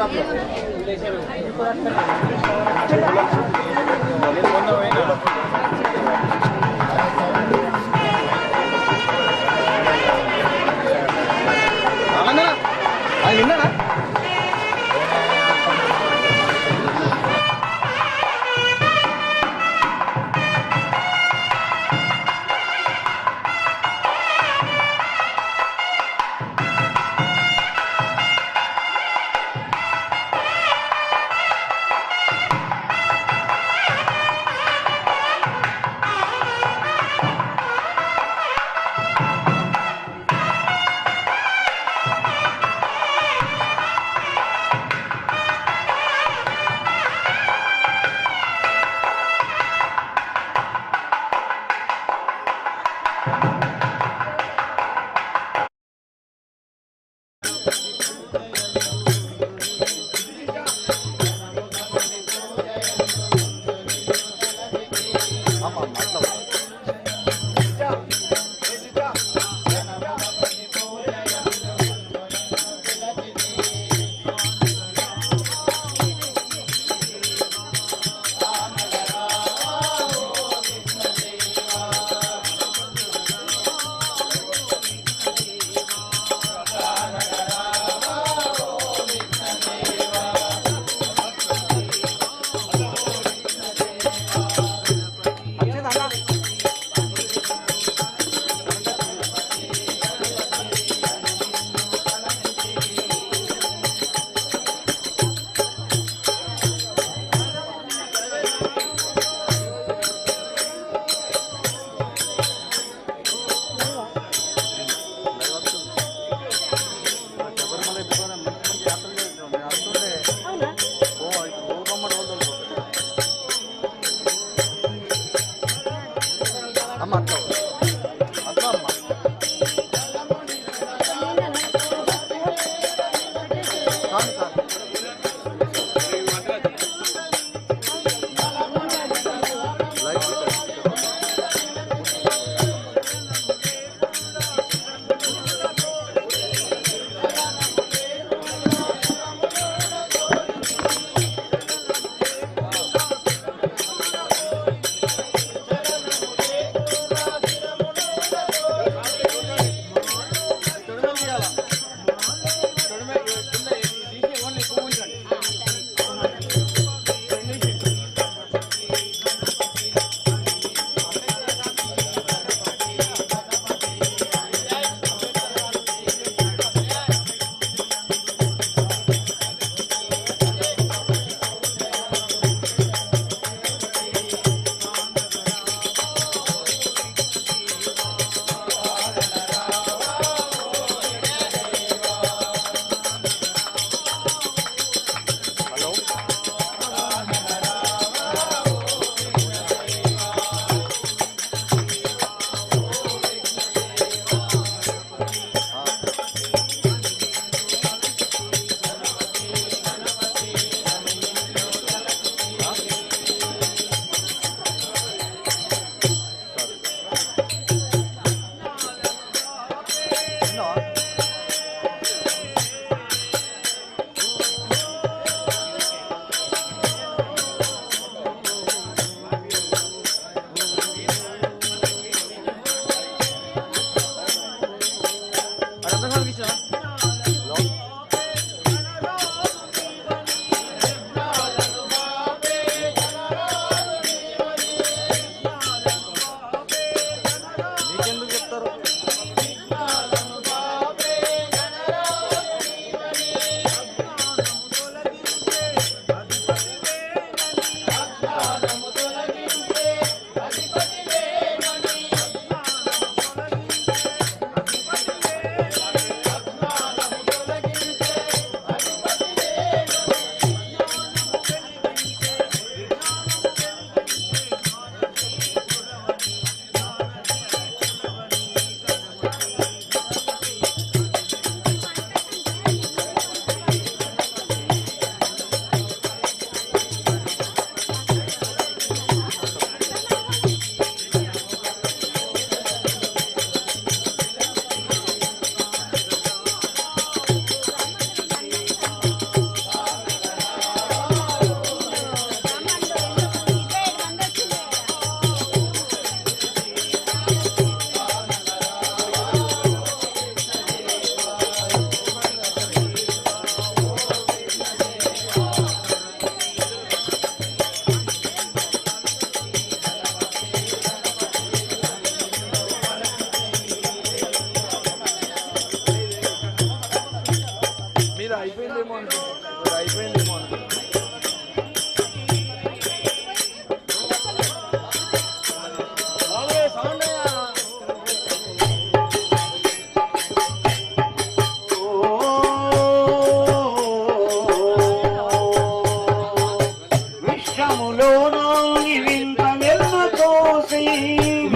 rápido.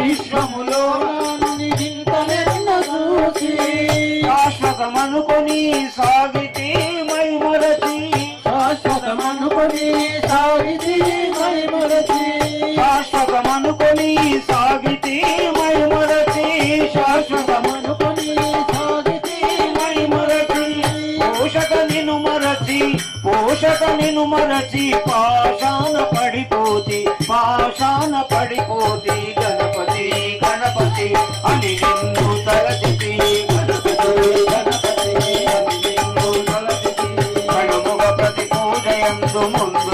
విశ్వములోని వింత నెల్ల తోసి శాశ్వతమనుకొని సాగితే మై మరచి శాశ్వతమనుకొని సాగితే మై మరచి శాశ్వతమనుకొని సాగితే మై మరచి శాశ్వతమనుకొని సాగితే మై మరచి పోషక నిను మరచి పోషక నిను మరచి పాషాణ పడిపోతి పాషాణ పడిపోతి అని నిన్ను తలచితి గణపతి గణపతి అని నిన్ను తలచితి గణముగ ప్రతి పూజయందు ముందు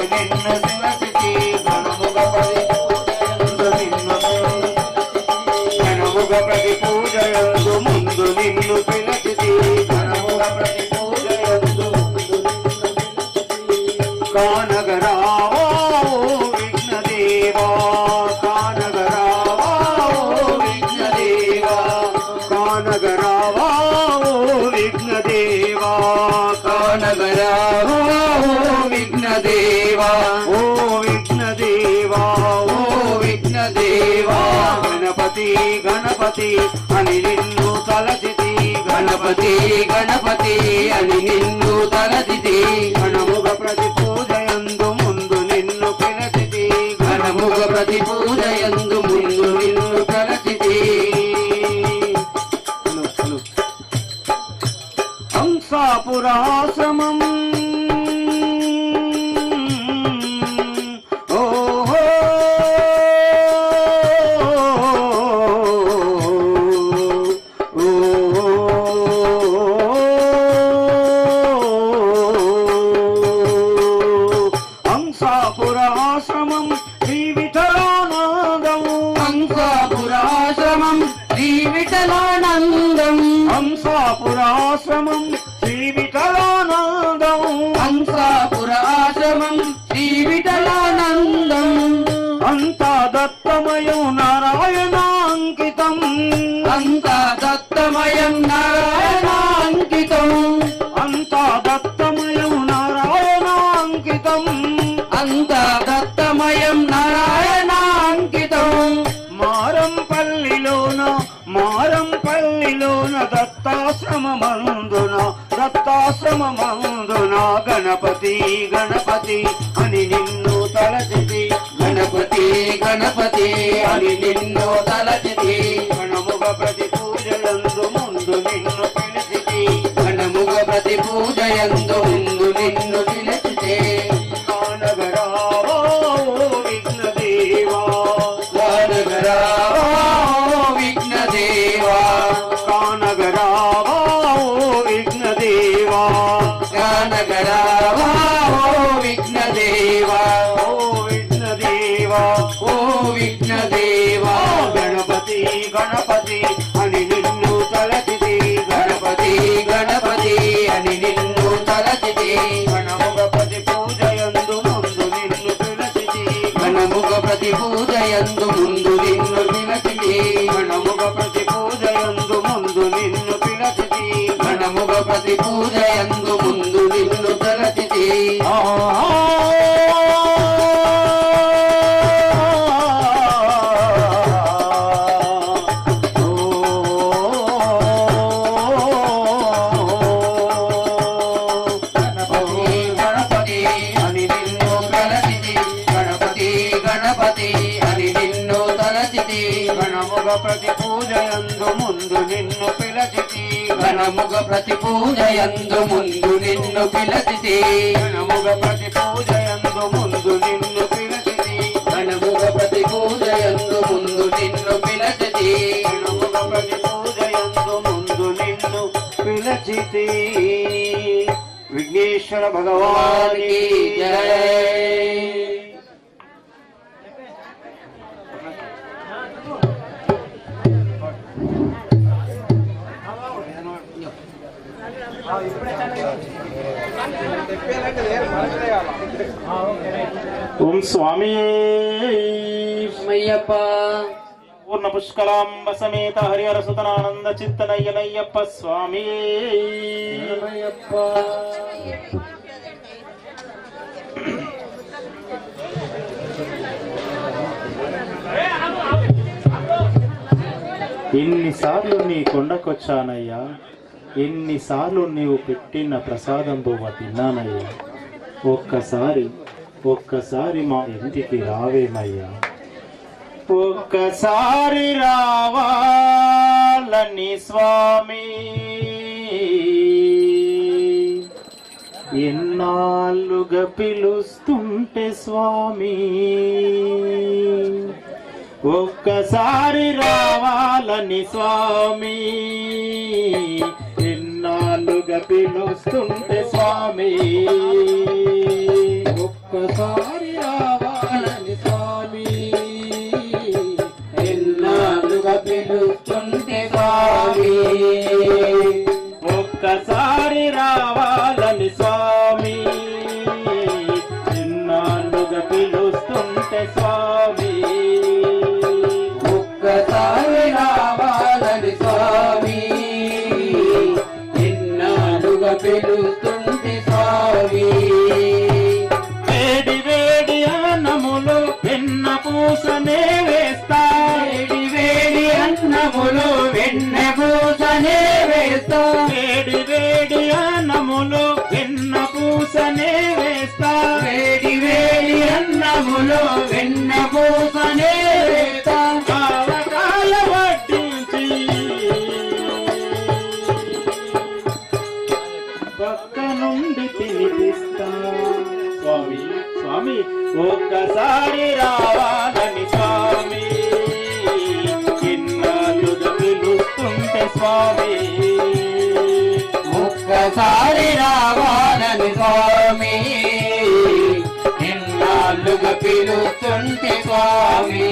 విఘ్నదేవా గణపతి గణపతి అని నిన్ను తలచితి. గణపతి గణపతి అని నిన్ను తలచితి. గణముగ ప్రతి పూజయందు ముందు నిన్ను పిలచితి. గణముగ ప్రతి పూజయందు ముందు నిన్ను పిలచితి హంసాపురాశ్రమం దత్తాశ్రమమందున గణపతి గణపతి అని నిన్ను తలచితి గణపతి గణపతి అని నిన్ను తలచితి గణముగ ప్రతి గణముగ ప్రతి పూజయందు ముందు నిన్ను తలచితి గణముగ ప్రతి పూజయందు ముందు నిన్ను పిలచితి. గణముగ ప్రతి పూజయందు ముందు నిన్ను పిలచితి. గణముగ ప్రతి పూజయందు ముందు నిన్ను పిలచితి. గణముగ ప్రతి పూజయందు ముందు నిన్ను పిలచితి. విఘ్నేశ్వర భగవానికి జయ. ఓం స్వామి. పూర్ణ పుష్కలాంబ సమేత హరిహర సుతనానంద చిత్తనయ్యనయ్యప్ప స్వామి. ఇన్నిసార్లు నీ కొండకొచ్చానయ్యా. ఎన్నిసార్లు నీవు పెట్టిన ప్రసాదం బొమ్మ తిన్నానయ్యా? ఒక్కసారి ఒక్కసారి మా ఇంటికి రావేమయ్యా? ఒక్కసారి రావాలని స్వామి. ఎన్నాళ్ళుగా పిలుస్తుంటే స్వామి. ఒక్కసారి రావాలని స్వామి. పిలుస్తుంటే స్వామి ఒక్కసారి రావాలని స్వామి. ఎన్నాళ్ళుగా పిలుస్తుంటే స్వామి ఒక్కసారి రావాలి వినుతుంటి స్వామి.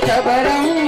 cabarão